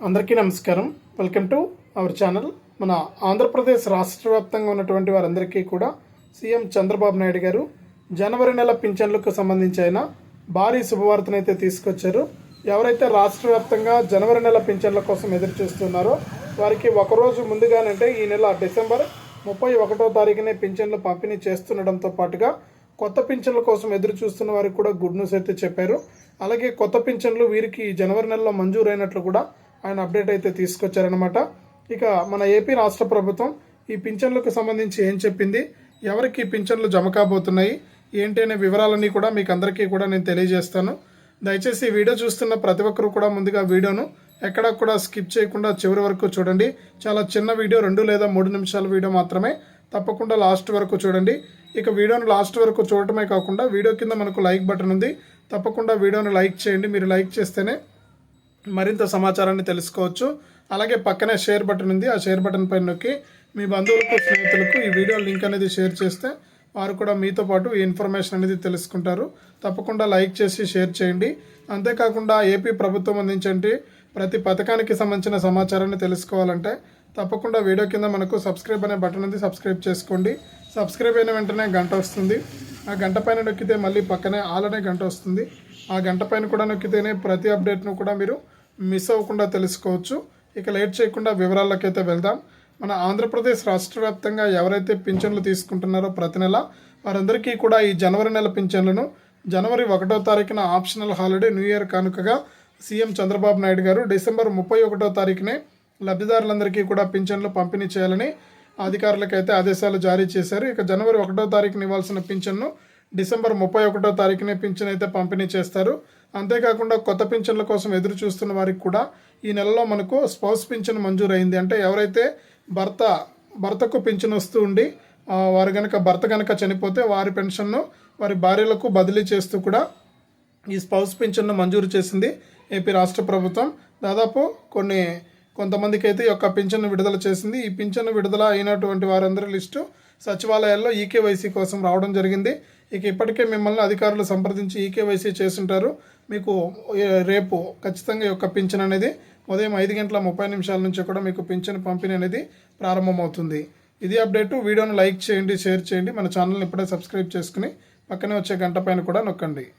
అందరికీ నమస్కారం. Welcome to our channel మన ఆంధ్రప్రదేశ్ రాష్ట్ర వ్యాప్తంగా ఉన్నటువంటి వారందరికీ కూడా సీఎం చంద్రబాబు నాయుడు గారు జనవరి నెల పింఛన్లకు సంబంధించి అయిన భారీ శుభవార్తనైతే తీసుకొచ్చారు. ఎవరైతే రాష్ట్ర వ్యాప్తంగా జనవరి నెల పింఛన్ల కోసం ఎదురు చూస్తున్నారో వారికి ఒకరోజు ముందుగానంటే ఈ నెల డిసెంబర్ ముప్పై ఒకటో తారీఖునే పింఛన్లు పంపిణీ చేస్తుండడంతో పాటుగా కొత్త పింఛన్ల కోసం ఎదురు చూస్తున్న వారికి కూడా గుడ్ న్యూస్ అయితే చెప్పారు. అలాగే కొత్త పింఛన్లు వీరికి జనవరి నెలలో మంజూరైనట్లు కూడా ఆయన అప్డేట్ అయితే తీసుకొచ్చారనమాట ఇక మన ఏపీ రాష్ట్ర ప్రభుత్వం ఈ పింఛన్లకు సంబంధించి ఏం చెప్పింది? ఎవరికి పింఛన్లు జమ కాబోతున్నాయి? ఏంటి అనే వివరాలన్నీ కూడా మీకు అందరికీ కూడా నేను తెలియజేస్తాను. దయచేసి వీడియో చూస్తున్న ప్రతి ఒక్కరు కూడా ముందుగా వీడియోను ఎక్కడా కూడా స్కిప్ చేయకుండా చివరి వరకు చూడండి. చాలా చిన్న వీడియో రెండు లేదా మూడు నిమిషాల వీడియో మాత్రమే. తప్పకుండా లాస్ట్ వరకు చూడండి. ఇక వీడియోను లాస్ట్ వరకు చూడటమే కాకుండా వీడియో కింద మనకు లైక్ బటన్ ఉంది. తప్పకుండా వీడియోను లైక్ చేయండి. మీరు లైక్ చేస్తేనే మరింత సమాచారాన్ని తెలుసుకోవచ్చు. అలాగే పక్కనే షేర్ బటన్ ఉంది. ఆ షేర్ బటన్ పైన నొక్కి మీ బంధువులకు స్నేహితులకు ఈ వీడియో లింక్ అనేది షేర్ చేస్తే వారు కూడా మీతో పాటు ఈ ఇన్ఫర్మేషన్ అనేది తెలుసుకుంటారు. తప్పకుండా లైక్ చేసి షేర్ చేయండి. అంతేకాకుండా ఏపీ ప్రభుత్వం అందించండి. ప్రతి పథకానికి సంబంధించిన సమాచారాన్ని తెలుసుకోవాలంటే తప్పకుండా వీడియో కింద మనకు సబ్స్క్రైబ్ అనే బటన్ ఉంది. సబ్స్క్రైబ్ చేసుకోండి. సబ్స్క్రైబ్ అయిన వెంటనే గంట వస్తుంది. ఆ గంట పైన నొక్కితే మళ్ళీ పక్కనే ఆల్ అనే గంట వస్తుంది. ఆ గంట పైన కూడా నొక్కితేనే ప్రతి అప్డేట్ను కూడా మీరు మిస్ అవ్వకుండా తెలుసుకోవచ్చు. ఇక లేట్ చేయకుండా వివరాలకైతే వెళ్దాం. మన ఆంధ్రప్రదేశ్ రాష్ట్ర వ్యాప్తంగా ఎవరైతే పింఛన్లు తీసుకుంటున్నారో ప్రతి నెల వారందరికీ కూడా ఈ జనవరి నెల పింఛన్లను జనవరి ఒకటో తారీఖున ఆప్షనల్ హాలిడే న్యూ ఇయర్ కానుకగా C M Chandrababu Naidu garu December ముప్పై ఒకటో తారీఖునే లబ్ధిదారులందరికీ కూడా పింఛన్లు పంపిణీ చేయాలని అధికారులకైతే ఆదేశాలు జారీ చేశారు. ఇక జనవరి ఒకటో తారీఖున ఇవ్వాల్సిన పింఛన్ను డిసెంబర్ ముప్పై ఒకటో తారీఖునే పింఛన్ అయితే పంపిణీ చేస్తారు. అంతేకాకుండా కొత్త పింఛన్ల కోసం ఎదురు చూస్తున్న వారికి కూడా ఈ నెలలో మనకు స్పౌస్ పింఛన్ మంజూరైంది. అంటే ఎవరైతే భర్త భర్తకు పింఛన్ వస్తూ ఉండి వారు కనుక భర్త కనుక చనిపోతే వారి పెన్షన్ను వారి భార్యలకు బదిలీ చేస్తూ కూడా ఈ స్పౌస్ పింఛన్ను మంజూరు చేసింది ఏపీ రాష్ట్ర ప్రభుత్వం. దాదాపు కొన్ని కొంతమందికి అయితే ఈ యొక్క పింఛన్ను విడుదల చేసింది. ఈ పింఛన్ను విడుదల అయినటువంటి వారందరి లిస్టు సచివాలయాల్లో ఈకేవైసీ కోసం రావడం జరిగింది. ఇక ఇప్పటికే మిమ్మల్ని అధికారులు సంప్రదించి ఈకేవైసీ చేస్తుంటారు. మీకు రేపు ఖచ్చితంగా యొక్క పింఛన్ అనేది ఉదయం ఐదు గంటల ముప్పై నిమిషాల నుంచి కూడా మీకు పింఛన్ పంపిణీ అనేది ప్రారంభమవుతుంది. ఇది అప్డేటు. వీడియోను లైక్ చేయండి షేర్ చేయండి. మన ఛానల్ని ఇప్పుడే సబ్స్క్రైబ్ చేసుకుని పక్కనే వచ్చే గంట పైన కూడా నొక్కండి.